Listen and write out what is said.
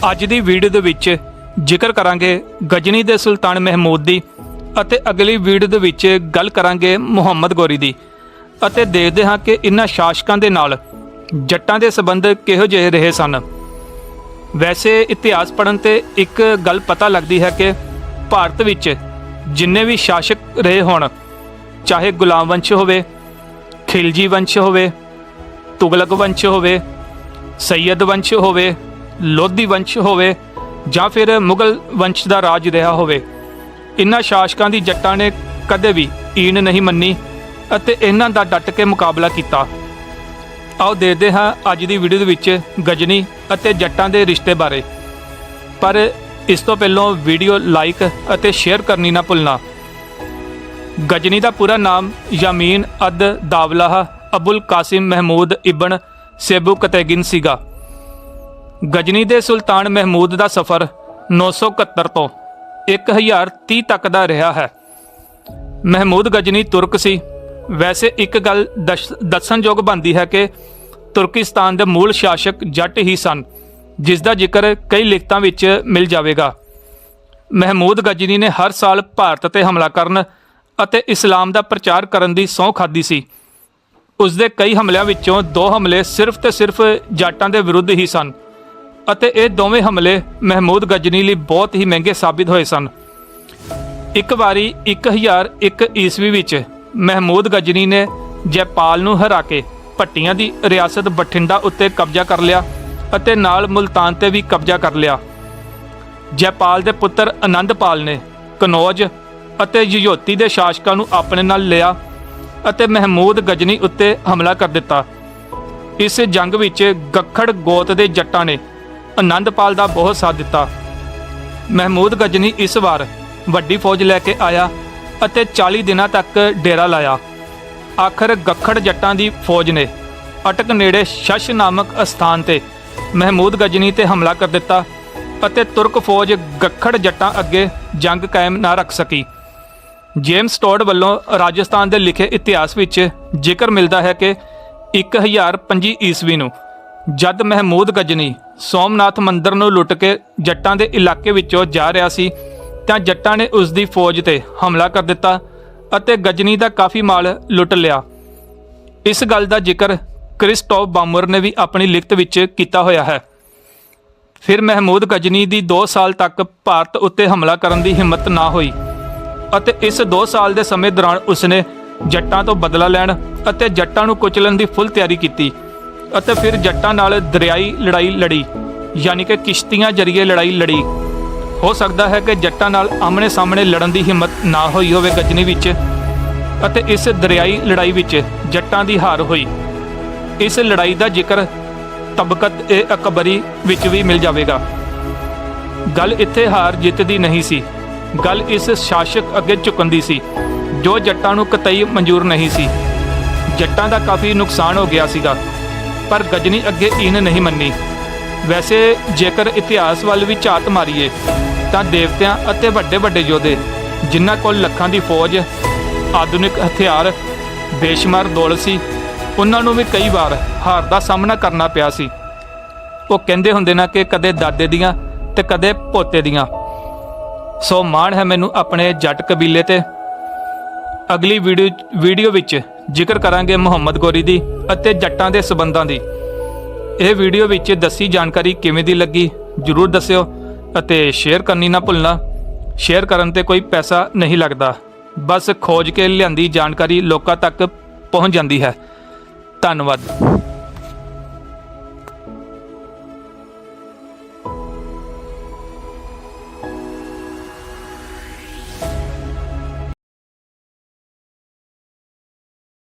ਅੱਜ ਦੀ ਵੀਡੀਓ ਦੇ ਵਿੱਚ ਜ਼ਿਕਰ ਕਰਾਂਗੇ ਗਜਨੀ ਦੇ ਸੁਲਤਾਨ ਮਹਿਮੂਦ ਦੀ ਅਤੇ ਅਗਲੀ ਵੀਡੀਓ ਦੇ ਵਿੱਚ ਗੱਲ ਕਰਾਂਗੇ ਮੁਹੰਮਦ ਗੋਰੀ ਦੀ। ਅਤੇ ਦੇਖਦੇ ਹਾਂ ਕਿ ਇਨ੍ਹਾਂ ਸ਼ਾਸਕਾਂ ਦੇ ਨਾਲ ਜੱਟਾਂ ਦੇ ਸਬੰਧ ਕਿਹੋ ਜਿਹੇ ਰਹੇ ਸਨ। ਵੈਸੇ ਇਤਿਹਾਸ ਪੜ੍ਹਨ ਤੇ ਇੱਕ ਗੱਲ ਪਤਾ ਲੱਗਦੀ ਹੈ ਕਿ ਭਾਰਤ ਵਿੱਚ ਜਿੰਨੇ ਵੀ ਸ਼ਾਸਕ ਰਹੇ ਹੋਣ, ਚਾਹੇ ਗੁਲਾਮ ਵੰਸ਼ ਹੋਵੇ, ਖਿਲਜੀ ਵੰਸ਼ ਹੋਵੇ, ਤੁਗਲਕ ਵੰਸ਼ ਹੋਵੇ, ਸੈਯਦ ਵੰਸ਼ ਹੋਵੇ ਲੋਧੀ ਵੰਸ਼ ਹੋਵੇ ਜਾਂ ਫਿਰ ਮੁਗਲ ਵੰਸ਼ ਦਾ ਰਾਜ ਰਿਹਾ ਹੋਵੇ, ਇਨ੍ਹਾਂ ਸ਼ਾਸਕਾਂ ਦੀ ਜੱਟਾਂ ਨੇ ਕਦੇ ਵੀ ਈਨ ਨਹੀਂ ਮੰਨੀ ਅਤੇ ਇਹਨਾਂ ਦਾ ਡਟ ਕੇ ਮੁਕਾਬਲਾ ਕੀਤਾ। ਆਓ ਦੇਖਦੇ ਹਾਂ ਅੱਜ ਦੀ ਵੀਡੀਓ ਦੇ ਵਿੱਚ ਗਜਨੀ ਅਤੇ ਜੱਟਾਂ ਦੇ ਰਿਸ਼ਤੇ ਬਾਰੇ। ਪਰ ਇਸ ਤੋਂ ਪਹਿਲਾਂ ਵੀਡੀਓ ਲਾਈਕ ਅਤੇ ਸ਼ੇਅਰ ਕਰਨੀ ਨਾ ਭੁੱਲਣਾ। ਗਜਨੀ ਦਾ ਪੂਰਾ ਨਾਮ ਯਮੀਨ ਅਦ ਦਾਵਲਾਹ ਅਬੁਲ ਕਾਸਿਮ ਮਹਿਮੂਦ ਇਬਨ ਸੇਬੂ ਕਤੈਗਿਨ ਸੀਗਾ। ਗਜਨੀ ਦੇ ਸੁਲਤਾਨ ਮਹਿਮੂਦ ਦਾ ਸਫ਼ਰ 971 ਤੋਂ 1030 ਤੱਕ ਦਾ ਰਿਹਾ ਹੈ। ਮਹਿਮੂਦ ਗਜਨੀ ਤੁਰਕ ਸੀ। ਵੈਸੇ ਇੱਕ ਗੱਲ ਦਸ- ਦੱਸਣਯੋਗ ਬਣਦੀ ਹੈ ਕਿ ਤੁਰਕਿਸਤਾਨ ਦੇ ਮੂਲ ਸ਼ਾਸਕ ਜੱਟ ਹੀ ਸਨ, ਜਿਸ ਦਾ ਜ਼ਿਕਰ ਕਈ ਲਿਖਤਾਂ ਵਿੱਚ ਮਿਲ ਜਾਵੇਗਾ। ਮਹਿਮੂਦ ਗਜਨੀ ਨੇ ਹਰ ਸਾਲ ਭਾਰਤ ਤੇ ਹਮਲਾ ਕਰਨ ਅਤੇ ਇਸਲਾਮ ਦਾ ਪ੍ਰਚਾਰ ਕਰਨ ਦੀ ਸਹੁੰ ਖਾਦੀ ਸੀ। ਉਸ ਦੇ ਕਈ ਹਮਲਿਆਂ ਵਿੱਚੋਂ ਦੋ ਹਮਲੇ ਸਿਰਫ ਤੇ ਸਿਰਫ ਜਾਟਾਂ ਦੇ ਵਿਰੁੱਧ ਹੀ ਸਨ। ਅਤੇ ਇਹ ਦੋਵੇਂ ਹਮਲੇ ਮਹਿਮੂਦ ਗਜਨੀ ਲਈ ਬਹੁਤ ਹੀ ਮਹਿੰਗੇ ਸਾਬਿਤ ਹੋਏ ਸਨ। ਇੱਕ ਵਾਰੀ 1001 ਈਸਵੀ ਵਿੱਚ ਮਹਿਮੂਦ ਗਜਨੀ ਨੇ ਜੈਪਾਲ ਨੂੰ ਹਰਾ ਕੇ ਭੱਟੀਆਂ ਦੀ ਰਿਆਸਤ ਬਠਿੰਡਾ ਉੱਤੇ ਕਬਜ਼ਾ ਕਰ ਲਿਆ ਅਤੇ ਨਾਲ ਮੁਲਤਾਨ ਤੇ ਵੀ ਕਬਜ਼ਾ ਕਰ ਲਿਆ। ਜੈਪਾਲ ਦੇ ਪੁੱਤਰ ਆਨੰਦਪਾਲ ਨੇ ਕਨੌਜ ਅਤੇ ਯਯੋਤੀ ਦੇ ਸ਼ਾਸਕਾਂ ਨੂੰ ਆਪਣੇ ਨਾਲ ਲਿਆ ਅਤੇ ਮਹਿਮੂਦ ਗਜਨੀ ਉੱਤੇ ਹਮਲਾ ਕਰ ਦਿੱਤਾ। ਇਸ ਜੰਗ ਵਿੱਚ ਗੱਖੜ ਗੋਤ ਦੇ ਜੱਟਾਂ ਨੇ ਆਨੰਦਪਾਲ ਦਾ ਬਹੁਤ ਸਾਥ ਦਿੱਤਾ। ਮਹਿਮੂਦ ਗਜਨੀ ਇਸ ਵਾਰ ਵੱਡੀ ਫੌਜ ਲੈ ਕੇ ਆਇਆ ਅਤੇ 40 ਦਿਨਾਂ ਤੱਕ ਡੇਰਾ ਲਾਇਆ। ਆਖਰ ਗੱਖੜ ਜੱਟਾਂ ਦੀ ਫੌਜ ਨੇ ਅਟਕ ਨੇੜੇ ਸ਼ਸ਼ ਨਾਮਕ ਅਸਥਾਨ ਤੇ ਮਹਿਮੂਦ ਗਜਨੀ ਤੇ ਹਮਲਾ ਕਰ ਦਿੱਤਾ ਅਤੇ ਤੁਰਕ ਫੌਜ ਗੱਖੜ ਜੱਟਾਂ ਅੱਗੇ ਜੰਗ ਕਾਇਮ ਨਾ ਰੱਖ ਸਕੀ। ਜੇਮਸ ਟੋਡ ਵੱਲੋਂ ਰਾਜਸਥਾਨ ਦੇ ਲਿਖੇ ਇਤਿਹਾਸ ਵਿੱਚ ਜ਼ਿਕਰ ਮਿਲਦਾ ਹੈ ਕਿ 1025 ਈਸਵੀ ਨੂੰ ਜਦ ਮਹਿਮੂਦ ਗਜਨੀ ਸੋਮਨਾਥ ਮੰਦਿਰ ਨੂੰ ਲੁੱਟ ਕੇ ਜੱਟਾਂ ਦੇ ਇਲਾਕੇ ਵਿੱਚੋਂ ਜਾ ਰਿਹਾ ਸੀ, ਤਾਂ ਜੱਟਾਂ ਨੇ ਉਸ ਦੀ ਫੌਜ ਤੇ ਹਮਲਾ ਕਰ ਦਿੱਤਾ ਅਤੇ ਗਜਨੀ ਦਾ ਕਾਫੀ ਮਾਲ ਲੁੱਟ ਲਿਆ। ਇਸ ਗੱਲ ਦਾ ਜ਼ਿਕਰ ਕ੍ਰਿਸਟੋਫ ਬਾਮਰ ਨੇ ਵੀ ਆਪਣੀ ਲਿਖਤ ਵਿੱਚ ਕੀਤਾ ਹੋਇਆ ਹੈ। ਫਿਰ ਮਹਿਮੂਦ ਗਜਨੀ ਦੀ 2 ਸਾਲ ਤੱਕ ਭਾਰਤ ਉੱਤੇ ਹਮਲਾ ਕਰਨ ਦੀ ਹਿੰਮਤ ਨਾ ਹੋਈ ਅਤੇ ਇਸ 2 ਸਾਲ ਦੇ ਸਮੇਂ ਦੌਰਾਨ ਉਸਨੇ ਜੱਟਾਂ ਤੋਂ ਬਦਲਾ ਲੈਣ ਅਤੇ ਜੱਟਾਂ ਨੂੰ ਕੁਚਲਣ ਦੀ ਫੁੱਲ ਤਿਆਰੀ ਕੀਤੀ। ਅਤੇ ਫਿਰ ਜੱਟਾਂ ਨਾਲ ਦਰਿਆਈ ਲੜਾਈ ਲੜੀ, ਯਾਨੀ ਕਿ ਕਿਸ਼ਤੀਆਂ ਜ਼ਰੀਏ ਲੜਾਈ ਲੜੀ। ਹੋ ਸਕਦਾ ਹੈ ਕਿ ਜੱਟਾਂ ਨਾਲ ਆਮਣੇ ਸਾਹਮਣੇ ਲੜਨ ਦੀ ਹਿੰਮਤ ਨਾ ਹੋਈ ਹੋਵੇ ਗਜਨੀ ਵਿੱਚ ਅਤੇ ਇਸ ਦਰਿਆਈ ਲੜਾਈ ਵਿੱਚ ਜੱਟਾਂ ਦੀ ਹਾਰ ਹੋਈ। ਇਸ ਲੜਾਈ ਦਾ ਜ਼ਿਕਰ ਤਬਕਤ ਏ ਅਕਬਰੀ ਵਿੱਚ ਵੀ ਮਿਲ ਜਾਵੇਗਾ। ਗੱਲ ਇੱਥੇ ਹਾਰ ਜਿੱਤ ਦੀ ਨਹੀਂ ਸੀ। ਗੱਲ ਇਸ ਸ਼ਾਸਕ ਅੱਗੇ ਝੁਕਣ ਦੀ ਸੀ, ਜੋ ਜੱਟਾਂ ਨੂੰ ਕਤਈ ਮਨਜ਼ੂਰ ਨਹੀਂ ਸੀ। ਜੱਟਾਂ ਦਾ ਕਾਫੀ ਨੁਕਸਾਨ ਹੋ ਗਿਆ ਸੀਗਾ। ਪਰ ਗਜਨੀ ਅੱਗੇ ਇਨ ਨਹੀਂ ਮੰਨੀ। ਵੈਸੇ ਜੇਕਰ ਇਤਿਹਾਸ ਵੱਲ ਵੀ ਝਾਤ ਮਾਰੀਏ, ਤਾਂ ਦੇਵਤਿਆਂ ਅਤੇ ਵੱਡੇ ਵੱਡੇ ਯੋਧੇ, ਜਿਨ੍ਹਾਂ ਕੋਲ ਲੱਖਾਂ ਦੀ ਫੌਜ, ਆਧੁਨਿਕ ਹਥਿਆਰ, ਬੇਸ਼ੁਮਾਰ ਦੌਲਤ ਸੀ, ਉਹਨਾਂ ਨੂੰ ਵੀ ਕਈ ਵਾਰ ਹਾਰ ਦਾ ਸਾਹਮਣਾ ਕਰਨਾ ਪਿਆ ਸੀ। ਉਹ ਕਹਿੰਦੇ ਹੁੰਦੇ ਨਾ ਕਿ ਕਦੇ ਦਾਦੇ ਦੀਆਂ ਤੇ ਕਦੇ ਪੋਤੇ ਦੀਆਂ। ਸੋ ਮਾਣ ਹੈ ਮੈਨੂੰ ਆਪਣੇ ਜੱਟ ਕਬੀਲੇ ਤੇ। ਅਗਲੀ ਵੀਡੀਓ ਵੀਡੀਓ ਵਿੱਚ ਜ਼ਿਕਰ ਕਰਾਂਗੇ ਮੁਹੰਮਦ ਗੋਰੀ ਦੀ। ਅਤੇ ਜੱਟਾਂ ਦੇ ਸਬੰਧਾਂ ਦੀ। ਇਹ ਵੀਡੀਓ ਵਿੱਚ ਦੱਸੀ ਜਾਣਕਾਰੀ ਕਿਵੇਂ ਦੀ ਲੱਗੀ, ਜਰੂਰ ਦੱਸਿਓ ਅਤੇ ਸ਼ੇਅਰ ਕਰਨੀ ਨਾ ਭੁੱਲਣਾ। ਸ਼ੇਅਰ ਕਰਨ ਤੇ ਕੋਈ ਪੈਸਾ ਨਹੀਂ ਲੱਗਦਾ। ਬਸ ਖੋਜ ਕੇ ਲਿਆਂਦੀ ਜਾਣਕਾਰੀ ਲੋਕਾਂ ਤੱਕ ਪਹੁੰਚ ਜਾਂਦੀ ਹੈ। ਧੰਨਵਾਦ।